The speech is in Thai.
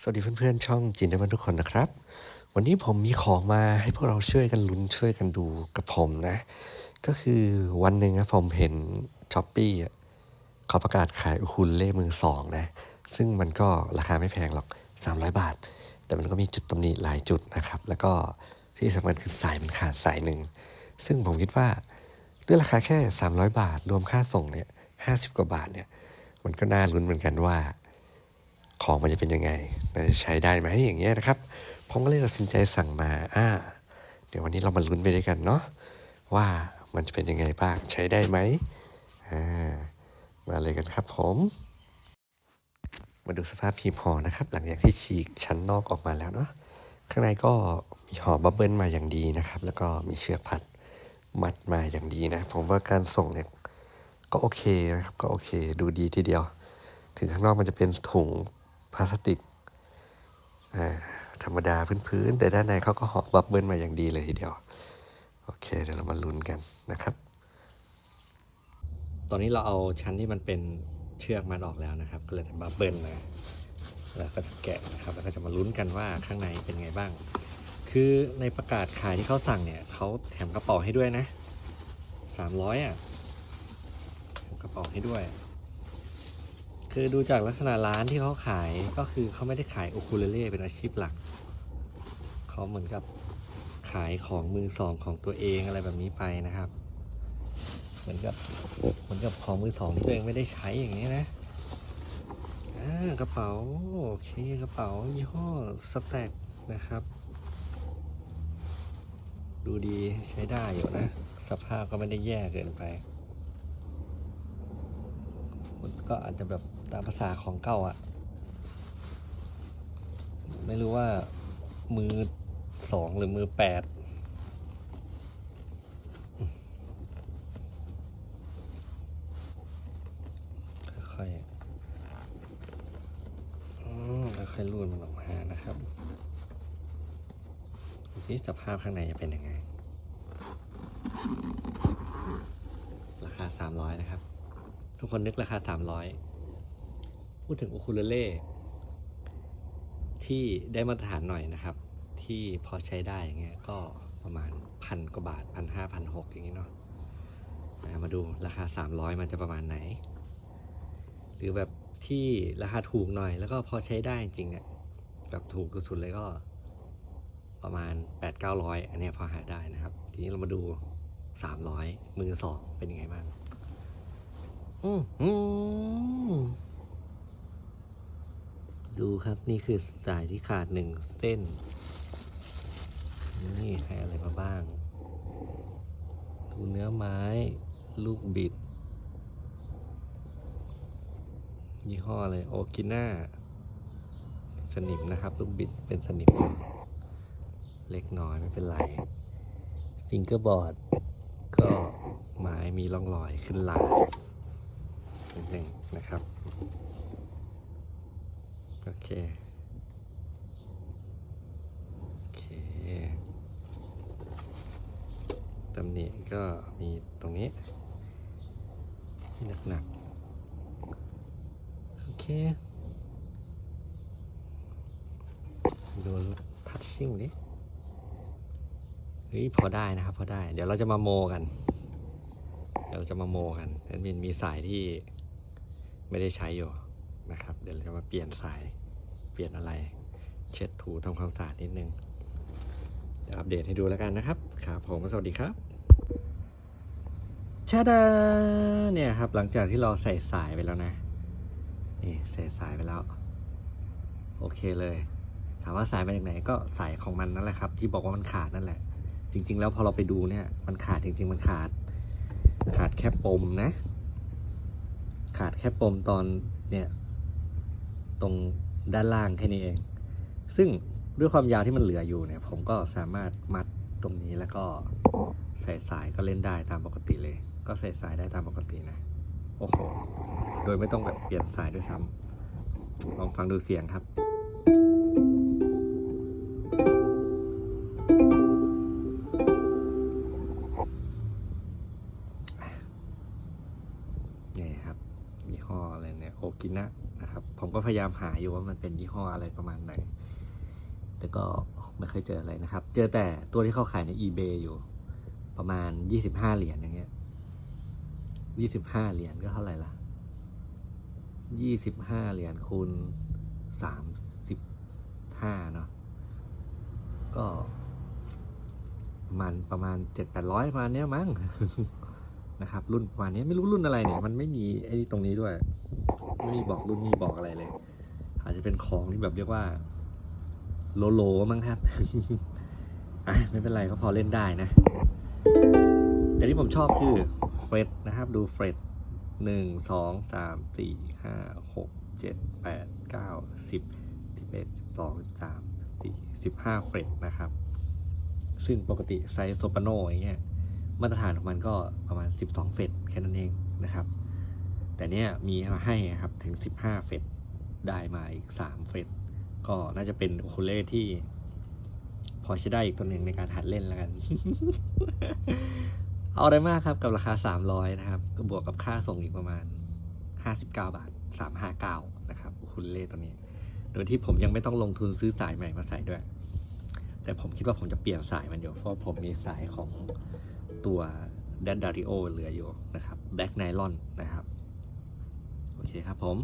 สวัสดีเพื่อนๆ ช่องจินได้มาทุกคนนะครับ วันนี้ผมมีของมาให้พวกเราช่วยกันลุ้นช่วยกันดูกับผมนะ ก็คือวันหนึ่งนะผมเห็นช้อปปี้เขาประกาศขายอุคุลเล่มือสองนะ ซึ่งมันก็ราคาไม่แพงหรอก 300 บาท แต่มันก็มีจุดตำหนิหลายจุดนะครับ แล้วก็ที่สำคัญคือสายมันขาดสายหนึ่ง ซึ่งผมคิดว่าด้วยราคาแค่ 300 บาท รวมค่าส่งเนี่ย50 กว่าบาทเนี่ย มันก็น่าลุ้นเหมือนกันว่า ของมันจะเป็นยังไงมันจะใช้ได้ไหมอย่างเงี้ยนะครับ ผมก็เลยตัดสินใจสั่งมาอ่าเดี๋ยววันนี้เรามาลุ้นไปด้วยกันเนาะว่ามันจะเป็นยังไงบ้างใช้ได้ไหมอ่ามาเลยกันครับผมมาดูสภาพพีพอนะครับ หลังจากที่ฉีกชั้นนอกออกมาแล้วเนาะข้างในก็มีห่อบับเบิลมาอย่างดีนะครับ แล้วก็มีเชือกพัดมัดมาอย่างดีนะ ผมว่าการส่งเนี่ยก็โอเคนะครับ ก็โอเค ดูดีทีเดียว ถึงข้างนอกมันจะเป็นถุง พลาสติกธรรมดาพื้นๆ แต่ด้านในเขาก็ห่อบับเบิ้ลมาอย่างดีเลยทีเดียว โอเค เดี๋ยวเรามาลุ้นกันนะครับ ตอนนี้เราเอาชั้นที่มันเป็นเชือกมันออกแล้วนะครับ ก็เลยทำบับเบิ้ลนะแล้วก็จะแกะนะครับ แล้วก็จะมาลุ้นกันว่าข้างในเป็นไงบ้าง คือในประกาศขายที่เขาสั่งเนี่ยเขาแถมกระเป๋าให้ด้วยนะสามร้อยอะกระเป๋าให้ด้วย คือดูจากลักษณะร้านที่เขาขายก็คือเขาไม่ได้ขายอุคูเลเล่เป็นอาชีพหลัก เขาเหมือนกับขายของมือสองของตัวเองอะไรแบบนี้ไปนะครับ เหมือนกับเหมือนกับของมือสองที่ตัวเองไม่ได้ใช้อย่างนี้นะกระเป๋าโอเคกระเป๋ายี่ห้อสแต็กนะครับ ดูดีใช้ได้อยู่นะ สภาพก็ไม่ได้แย่เกินไป ก็อาจจะแบบามภาษาของเก่าอะ่ะ ไม่รู้ว่ามือสองหรือมือแปดค่อยๆค่อยๆรูดมันออกมานะครับดูสิสภาพข้างในจะเป็นยังไง ราคาสามร้อยนะครับ ทุกคนนึกราคาสามร้อย พูดถึงอุคูเลเล่ที่ได้มาตรฐานหน่อยนะครับ ที่พอใช้ได้อย่างเงี้ยก็ประมาณพันกว่าบาทพันห้าพันหกอย่างงี้เนาะมาดูราคาสามร้อยมันจะประมาณไหน หรือแบบที่ราคาถูกหน่อย แล้วก็พอใช้ได้จริงอะแบบถูกสุดเลยก็ ประมาณแปดเก้าร้อยอันนี้พอหาได้นะครับ ทีนี้เรามาดูสามร้อยมือสองเป็นยังไงบ้างอืมอืม ดูครับนี่คือสายที่ขาดหนึ่งเส้น นี่ให้อะไรมาบ้าง ดูเนื้อไม้ ลูกบิด ยี่ห้ออะไรโอกิน่าสนิมนะครับ ลูกบิดเป็นสนิม เล็กน้อยไม่เป็นไรฟิงเกอร์บอร์ด ก็ไม้มีร่องรอยขึ้นลายนิดหนึ่งนะครับ โอเค โอเค ตำหนิก็มีตรงนี้ที่หนักๆโอเค ดูทัชชิ่งดิเฮ้ยพอได้นะครับ พอได้ เดี๋ยวเราจะมาโมกัน เดี๋ยวเราจะมาโมกันแอดมินมีสายที่ไม่ได้ใช้อยู่ นะครับ เดี๋ยวเราจะมาเปลี่ยนสาย เปลี่ยนอะไร เช็ดถูทำความสะอาดนิดนึง เดี๋ยวอัปเดตให้ดูแล้วกันนะครับครับผมสวัสดีครับชาดาเนี่ยครับ หลังจากที่เราใส่สายไปแล้วนะ นี่ใส่สายไปแล้ว โอเคเลยถามว่าสายมาจากไหนก็สายของมันนั่นแหละครับ ที่บอกว่ามันขาดนั่นแหละ จริง ๆ แล้วพอเราไปดูเนี่ย มันขาดจริง ๆ มันขาด ขาดแค่ปมนะ ขาดแค่ปมตอนเนี่ย ตรงด้านล่างแค่นี้เอง ซึ่งด้วยความยาวที่มันเหลืออยู่เนี่ย ผมก็สามารถมัดตรงนี้แล้วก็ใส่สายก็เล่นได้ตามปกติเลย ก็ใส่สายได้ตามปกตินะ โอ้โห โดยไม่ต้องแบบเปลี่ยนสายด้วยซ้ำลองฟังดูเสียงครับนี่ครับยี่ห้ออะไรเนี่ยโอกินะ นะครับ ผมก็พยายามหาอยู่ว่ามันเป็นยี่ห้ออะไรประมาณไหน แต่ก็ไม่เคยเจออะไรนะครับ เจอแต่ตัวที่เขาขายใน eBay อยู่ประมาณยี่สิบห้าเหรียญอย่างเงี้ยยี่สิบห้าเหรียญก็เท่าไหร่ละยี่สิบห้าเหรียญคูณสามสิบห้าเนาะ ก็มาณประมาณเจ็ดแปดร้อยประมาณเนี้ยมั้งนะครับ รุ่นประมาณนี้ไม่รู้รุ่นอะไรเนี่ย มันไม่มีไอ้ตรงนี้ด้วย ไม่มีบอกรุ่นไม่มีบอกอะไรเลย อาจจะเป็นของที่แบบเรียกว่า โลโลมั้งครับอะไม่เป็นไรก็พอเล่นได้นะ แต่ที่ผมชอบคือเฟรดนะครับ ดูเฟรดหนึ่งสองสามสี่ห้าหกเจ็ดแปดเก้าสิบสิบเอ็ดสิบสองสิบสามสี่สิบห้าเฟรดนะครับ ซึ่งปกติไซส์โซปาโนอย่างเงี้ยมาตรฐานของมันก็ประมาณ 12 เฟรดแค่นั้นเองนะครับ แต่เนี้ยมีมาให้ครับถึง 15 เฟดได้มาอีก 3 เฟดก็น่าจะเป็นโอคูเล่ที่ พอใช้ได้อีกตัวหนึ่งในการหัดเล่นแล้วกัน เอาได้มากครับกับราคา 300 นะครับ ก็บวกกับค่าส่งอีกประมาณ 59 บาท 359 นะครับโอคูเล่ตัวนี้ โดยที่ผมยังไม่ต้องลงทุนซื้อสายใหม่มาใส่ด้วย แต่ผมคิดว่าผมจะเปลี่ยนสายมันอยู่เพราะผมมีสายของตัวแดนดาริโอเหลืออยู่นะครับแบ็กไนลอนนะครับ เคครับผม